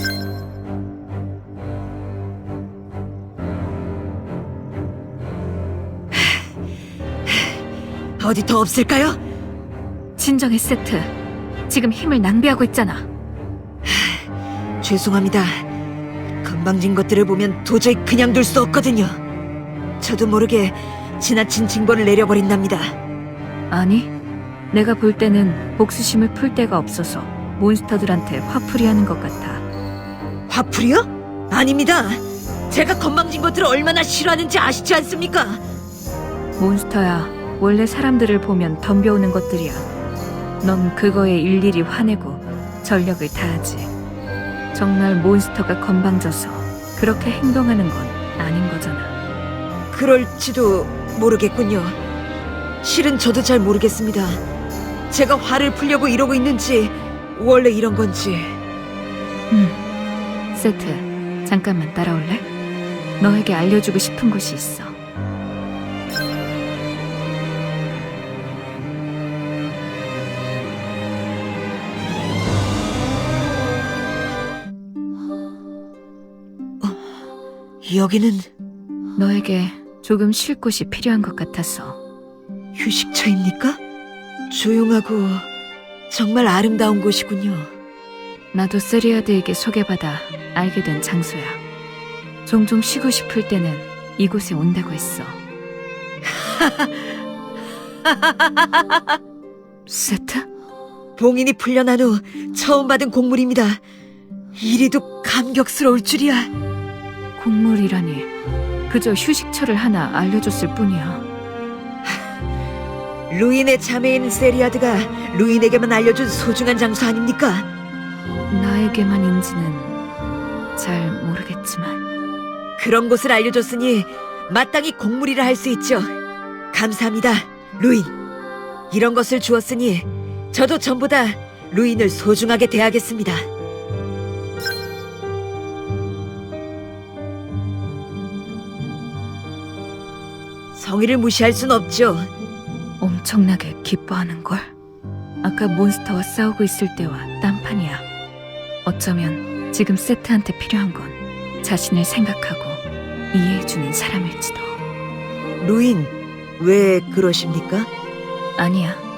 어디 더 없을까요? 진정해, 세트. 지금 힘을 낭비하고 있잖아. 죄송합니다. 건방진 것들을 보면 도저히 그냥 둘 수 없거든요. 저도 모르게 지나친 징벌을 내려버린답니다. 아니, 내가 볼 때는 복수심을 풀 데가 없어서 몬스터들한테 화풀이 하는 것 같아. 화풀이요? 아닙니다. 제가 건방진 것들을 얼마나 싫어하는지 아시지 않습니까? 몬스터야, 원래 사람들을 보면 덤벼오는 것들이야. 넌 그거에 일일이 화내고 전력을 다하지. 정말 몬스터가 건방져서 그렇게 행동하는 건 아닌 거잖아. 그럴지도 모르겠군요. 실은 저도 잘 모르겠습니다. 제가 화를 풀려고 이러고 있는지 원래 이런 건지 음, 세트, 잠깐만 따라올래? 너에게 알려주고 싶은 곳이 있어. 여기는 너에게 조금 쉴 곳이 필요한 것 같아서. 휴식처입니까? 조용하고 정말 아름다운 곳이군요. 나도 세리아드에게 소개받아 알게 된 장소야. 종종 쉬고 싶을 때는 이곳에 온다고 했어. 세트? 봉인이 풀려난 후 처음 받은 곡물입니다. 이리도 감격스러울 줄이야. 곡물이라니. 그저 휴식처를 하나 알려줬을 뿐이야. 루인의 자매인 세리아드가 루인에게만 알려준 소중한 장소 아닙니까? 나에게만인지는 잘 모르겠지만. 그런 곳을 알려줬으니 마땅히 곡물이라 할 수 있죠. 감사합니다, 루인. 이런 것을 주었으니 저도 전보다 루인을 소중하게 대하겠습니다. 성의를 무시할 순 없죠. 엄청나게 기뻐하는 걸. 아까 몬스터와 싸우고 있을 때와 딴판이야. 어쩌면 지금 세트한테 필요한 건 자신을 생각하고 이해해주는 사람일지도. 루인, 왜 그러십니까? 아니야.